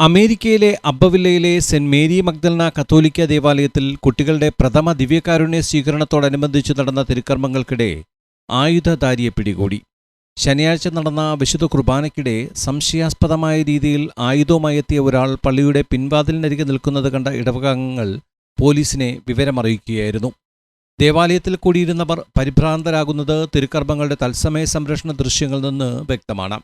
അമേരിക്കയിലെ അബ്ബവില്ലയിലെ saint Mary മഗ്ദൽന കത്തോലിക്ക ദേവാലയത്തിൽ കുട്ടികളുടെ പ്രഥമ ദിവ്യകാരുണ്യ സ്വീകരണത്തോടനുബന്ധിച്ച് നടന്ന തിരുക്കർമ്മങ്ങൾക്കിടെ ആയുധധാരിയെ പിടികൂടി. ശനിയാഴ്ച നടന്ന വിശുദ്ധ കുർബാനയ്ക്കിടെ സംശയാസ്പദമായ രീതിയിൽ ആയുധവുമായി എത്തിയ ഒരാൾ പള്ളിയുടെ പിൻവാതിലിനരികെ നിൽക്കുന്നത് കണ്ട ഇടവകാംഗങ്ങൾ പോലീസിനെ വിവരമറിയിക്കുകയായിരുന്നു. ദേവാലയത്തിൽ കൂടിയിരുന്നവർ പരിഭ്രാന്തരാകുന്നത് തിരുക്കർമ്മങ്ങളുടെ തത്സമയ സംരക്ഷണ ദൃശ്യങ്ങളിൽ നിന്ന് വ്യക്തമാണ്.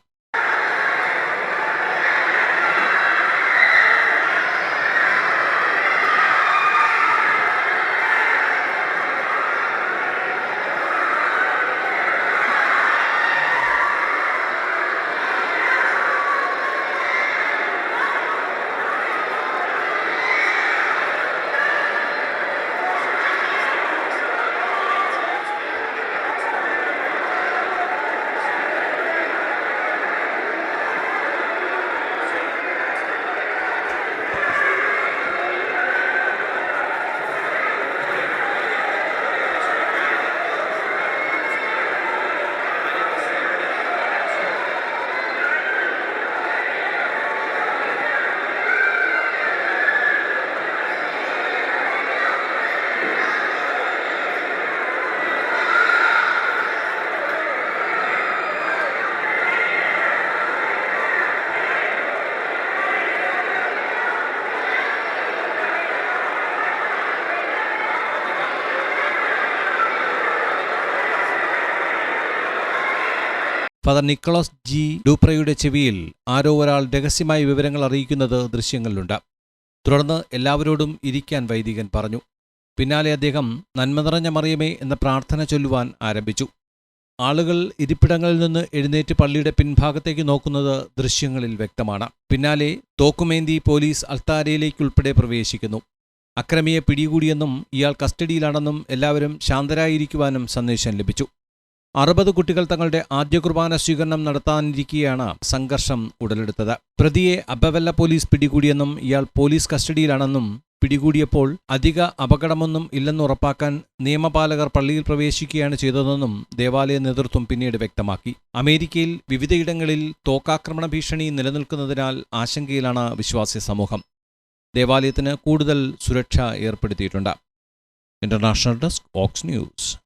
ഫാദർ നിക്കോളസ് ജി ഡൂപ്രയുടെ ചെവിയിൽ ആരോ ഒരാൾ രഹസ്യമായി വിവരങ്ങൾ അറിയിക്കുന്നത് ദൃശ്യങ്ങളിലുണ്ട്. തുടർന്ന് എല്ലാവരോടും ഇരിക്കാൻ വൈദികൻ പറഞ്ഞു. പിന്നാലെ അദ്ദേഹം നന്മ നിറഞ്ഞ മറിയമേ എന്ന പ്രാർത്ഥന ചൊല്ലുവാൻ ആരംഭിച്ചു. ആളുകൾ ഇരിപ്പിടങ്ങളിൽ നിന്ന് എഴുന്നേറ്റ് പള്ളിയുടെ പിൻഭാഗത്തേക്ക് നോക്കുന്നത് ദൃശ്യങ്ങളിൽ വ്യക്തമാണ്. പിന്നാലെ തോക്കുമേന്തി പോലീസ് അൾത്താരയിലേക്കുൾപ്പെടെ പ്രവേശിക്കുന്നു. അക്രമിയെ പിടികൂടിയെന്നും ഇയാൾ കസ്റ്റഡിയിലാണെന്നും എല്ലാവരും ശാന്തരായിരിക്കുവാനും സന്ദേശം ലഭിച്ചു. അറുപത് കുട്ടികൾ തങ്ങളുടെ ആദ്യ കുർബാന സ്വീകരണം നടത്താനിരിക്കെയാണ് സംഘർഷം ഉടലെടുത്തത്. പ്രതിയെ അബവല്ല പോലീസ് പിടികൂടിയെന്നും ഇയാൾ പോലീസ് കസ്റ്റഡിയിലാണെന്നും പിടികൂടിയപ്പോൾ അധിക അപകടമൊന്നും ഇല്ലെന്ന് ഉറപ്പാക്കാൻ നിയമപാലകർ പള്ളിയിൽ പ്രവേശിക്കുകയാണ് ചെയ്തതെന്നും ദേവാലയ നേതൃത്വം പിന്നീട് വ്യക്തമാക്കി. അമേരിക്കയിൽ വിവിധയിടങ്ങളിൽ തോക്കാക്രമണ ഭീഷണി നിലനിൽക്കുന്നതിനാൽ ആശങ്കയിലാണ് വിശ്വാസി സമൂഹം. ദേവാലയത്തിന് കൂടുതൽ സുരക്ഷ ഏർപ്പെടുത്തിയിട്ടുണ്ട്. ഇന്റർനാഷണൽ ഡെസ്ക് ഓക്സ് ന്യൂസ്.